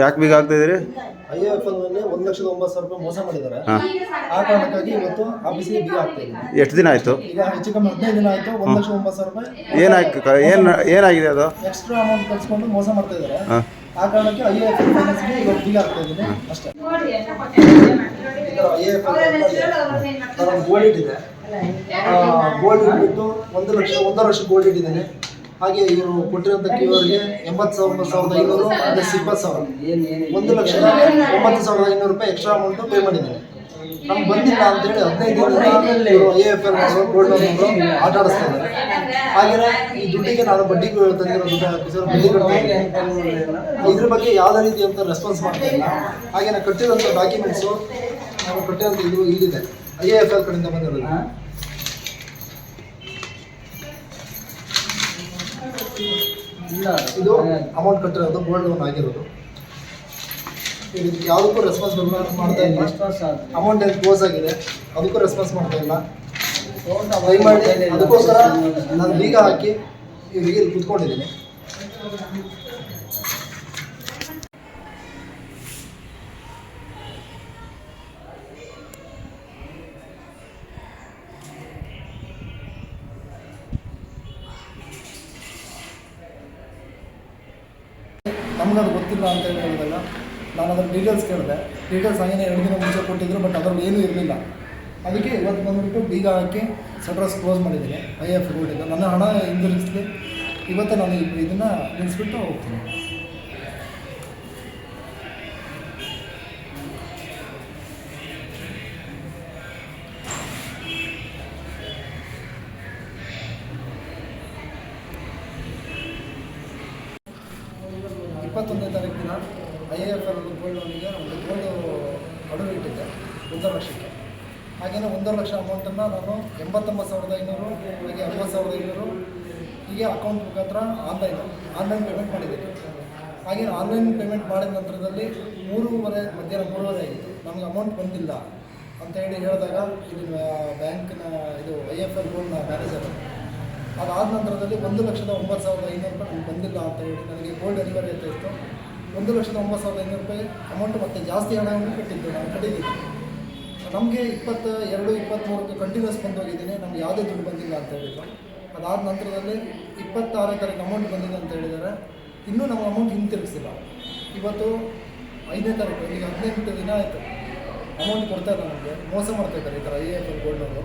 ಯಾಕೆ ಬೀಗ ಆಗ್ತಿದ್ದೀರಿ I F ಎಲ್ನಲ್ಲಿ ಒಂದು ಲಕ್ಷದ ಒಂಬತ್ತು ಸಾವಿರ ರೂಪಾಯಿ ಮೋಸ ಮಾಡಿದ್ದಾರೆ. ಹಾಂ. ಆ ಕಾರಣಕ್ಕಾಗಿ ಇವತ್ತು ಆಫೀಸಿಗೆ ಬೀಗ ಆಗ್ತಾ ಇದೆ. ಎಷ್ಟು ದಿನ ಆಯಿತು? ಈಗ ಹೆಚ್ಚು ಕಮ್ಮಿ ಹದಿನೈದು ದಿನ ಆಯ್ತು ಒಂದು ಲಕ್ಷದ ಒಂಬತ್ತು ಸಾವಿರ ರೂಪಾಯಿ ಏನಾಯ್ತು ಏನು ಏನಾಗಿದೆ ಅದು? ಎಕ್ಸ್ಟ್ರಾ ಅಮೌಂಟ್ ಕಳಿಸ್ಕೊಂಡು ಮೋಸ ಮಾಡ್ತಾ ಇದ್ದಾರೆ. ಹಾಂ. ಆ ಕಾರಣಕ್ಕೆ ಐ ಎಫ್ ಎಲ್ ಫೈನಾನ್ಸ್ಗೆ ಇವತ್ತು ಬೀಗ ಆಗ್ತಾ ಇದ್ದೀನಿ ಅಷ್ಟೇ. ಐ ಎಫ್ ಎಲ್ ಗೋಲ್ಡ್ ಇಟ್ಟಿದೆ. ಗೋಲ್ಡ್ ಇಟ್ಬಿಟ್ಟು ಒಂದು ಲಕ್ಷ ಒಂದೂವರೆ ಲಕ್ಷ ಗೋಲ್ಡ್ ಇಟ್ಟಿದ್ದೇನೆ. ಹಾಗೆ ಇವರು ಕೊಟ್ಟಿರೋಂಥ ಇವರಿಗೆ ಎಂಬತ್ತು ಸಾವಿರ ಸಾವಿರದ ಐನೂರು ಪ್ಲಸ್ ಇಪ್ಪತ್ತು ಸಾವಿರ. ಒಂದು ಲಕ್ಷದ ಒಂಬತ್ತು ಸಾವಿರದ ಐನೂರು ರೂಪಾಯಿ ಎಕ್ಸ್ಟ್ರಾ ಅಮೌಂಟ್ ಪೇ ಮಾಡಿದ್ದೀನಿ ನಮ್ಗೆ ಬಂದಿಲ್ಲ ಅಂತೇಳಿ ಹದಿನೈದು ದಿನದಿಂದ A F L gold loan ಆಟ ಆಡಿಸ್ತಾ ಇದ್ದಾರೆ. ಹಾಗೆಯೇ ಈ ದುಡ್ಡಿಗೆ ನಾನು ಬಡ್ಡಿ ತಂದಿರೋ ಬಡ್ಡಿ ಇದ್ರ ಬಗ್ಗೆ ಯಾವುದೇ ರೀತಿಯಂತ ರೆಸ್ಪಾನ್ಸ್ ಮಾಡ್ತಾ ಇಲ್ಲ. ಹಾಗೆ ನಾನು ಕಟ್ಟಿರೋಂಥ ಡಾಕ್ಯುಮೆಂಟ್ಸು ನಾನು ಕಟ್ಟಿರೋಂಥ ಇದು ಇಲ್ಲಿದೆ. ಐ ಎಫ್ ಎಲ್ ಕಡೆಯಿಂದ ಬಂದಿರೋದು. ಇದು ಅಮೌಂಟ್ ಕಟ್ಟಿರೋದು ಗೋಲ್ಡ್ ಲೋನ್ ಆಗಿರೋದು. ಇದಕ್ಕೆ ಯಾವುದಕ್ಕೂ ರೆಸ್ಪಾನ್ಸ್ ಮಾಡ್ತಾ ಇಲ್ಲ. ಅಮೌಂಟ್ ಏನು ಕ್ಲೋಸ್ ಆಗಿದೆ. ಅದಕ್ಕೂ ರೆಸ್ಪಾನ್ಸ್ ಮಾಡ್ತಾ ಇಲ್ಲ. ದಯಮಾಡಿ ಅದಕ್ಕೋಸ್ಕರ ನಾನು ಬೀಗ ಹಾಕಿ ಈ ಇಲ್ಲಿ ಕುತ್ಕೊಂಡಿದ್ದೀನಿ. ನಮ್ಗದು ಗೊತ್ತಿಲ್ಲ ಅಂತ ಹೇಳಿ ಹೇಳಿದಾಗ ನಾನು ಅದ್ರ ಡೀಟೇಲ್ಸ್ ಕೇಳಿದೆ. ಡೀಟೇಲ್ಸ್ ಹಾಗೇನೆ ಎರಡು ದಿನ ಮುಂಚೆ ಕೊಟ್ಟಿದ್ರು ಬಟ್ ಅದರಲ್ಲಿ ಏನೂ ಇರಲಿಲ್ಲ. ಅದಕ್ಕೆ ಇವತ್ತು ಬಂದುಬಿಟ್ಟು ಬೀಗ ಹಾಕಿ ಸೆಟ್ರಸ್ ಕ್ಲೋಸ್ ಮಾಡಿದ್ದೀನಿ ಐ ಎಫ್ ಗೋಲ್ಡಿಂದ ನನ್ನ ಹಣ ಹಿಂದಿರುಗಿಸ್ಲಿ ಇವತ್ತೇ ನಾನು ಇದನ್ನು ನಿಲ್ಲಿಸ್ಬಿಟ್ಟು ಹೋಗ್ತೀನಿ. ಇಪ್ಪತ್ತೊಂದನೇ ತಾರೀಕು ದಿನ I A F L gold ಲೋನಿಗೆ ಒಂದು ಗೋಲ್ಡು ಅಡುವು ಇಟ್ಟಿದ್ದೆ, ಒಂದೂವರೆ ಲಕ್ಷಕ್ಕೆ. ಹಾಗೆಯೇ ಒಂದೂವರೆ ಲಕ್ಷ ಅಮೌಂಟನ್ನು ನಾನು ಎಂಬತ್ತೊಂಬತ್ತು ಸಾವಿರದ ಐನೂರು, ಹಾಗೆ ಅರವತ್ತು ಸಾವಿರದ ಐನೂರು, ಹೀಗೆ ಅಕೌಂಟ್ ಮುಖಾಂತರ ಆನ್ಲೈನ್ ಆನ್ಲೈನ್ ಪೇಮೆಂಟ್ ಮಾಡಿದ್ದೀನಿ. ಹಾಗೆ ಆನ್ಲೈನ್ ಪೇಮೆಂಟ್ ಮಾಡಿದ ನಂತರದಲ್ಲಿ ಮೂರುವರೆ, ಮಧ್ಯಾಹ್ನ ಮೂರುವರೆ ಆಗಿತ್ತು ನಮಗೆ ಅಮೌಂಟ್ ಬಂದಿಲ್ಲ. ಅಂತ ಹೇಳಿ ಹೇಳಿದಾಗ ಇದು ಬ್ಯಾಂಕ್ನ ಇದು ಐ ಎಫ್ ಎಲ್ ಗೋಲ್ಡ್ನ ಮ್ಯಾನೇಜರ್ ಅದಾದ ನಂತರದಲ್ಲಿ ಒಂದು ಲಕ್ಷದ ಒಂಬತ್ತು ಸಾವಿರದ ಐನೂರು ರೂಪಾಯಿ ನನಗೆ ಬಂದಿಲ್ಲ ಅಂತ ಹೇಳಿ ನನಗೆ ಗೋಲ್ಡ್ ಡೆಲಿವರಿ ಅಂತ ಇತ್ತು. ಒಂದು ಲಕ್ಷದ ಒಂಬತ್ತು ಸಾವಿರದ ಐನೂರು ರೂಪಾಯಿ ಅಮೌಂಟ್ ಮತ್ತೆ ಜಾಸ್ತಿ ಹಣವನ್ನು ಕಟ್ಟಿದ್ದು ನಾನು ಕಟ್ಟಿದ್ದೀನಿ. ನಮಗೆ ಇಪ್ಪತ್ತ ಎರಡು ಇಪ್ಪತ್ತ್ಮೂರಕ್ಕೆ ಕಂಟಿನ್ಯೂಸ್ ಬಂದು ಹೋಗಿದ್ದೀನಿ ನಮ್ಗೆ ಯಾವುದೇ ದುಡ್ಡು ಬಂದಿಲ್ಲ ಅಂತ ಹೇಳಿದ್ರು. ಅದಾದ ನಂತರದಲ್ಲಿ ಇಪ್ಪತ್ತಾರನೇ ತಾರೀಕು ಅಮೌಂಟ್ ಬಂದಿದೆ ಅಂತ ಹೇಳಿದ್ದಾರೆ. ಇನ್ನೂ ನಮ್ಮ ಅಮೌಂಟ್ ಹಿಂತಿರುಗಿಸಿಲ್ಲ. ಇವತ್ತು ಐದನೇ ತಾರೀಕು, ಈಗ ಹದಿನೆಂಟು ದಿನ ಆಯಿತು. ಅಮೌಂಟ್ ಕೊಡ್ತಾ ಇಲ್ಲ ನಮಗೆ. ಮೋಸ ಮಾಡ್ತಾ ಇದ್ದಾರೆ ಈ ಥರ ಐ ಎಫ್ ಎಲ್ ಗೋಲ್ಡವರು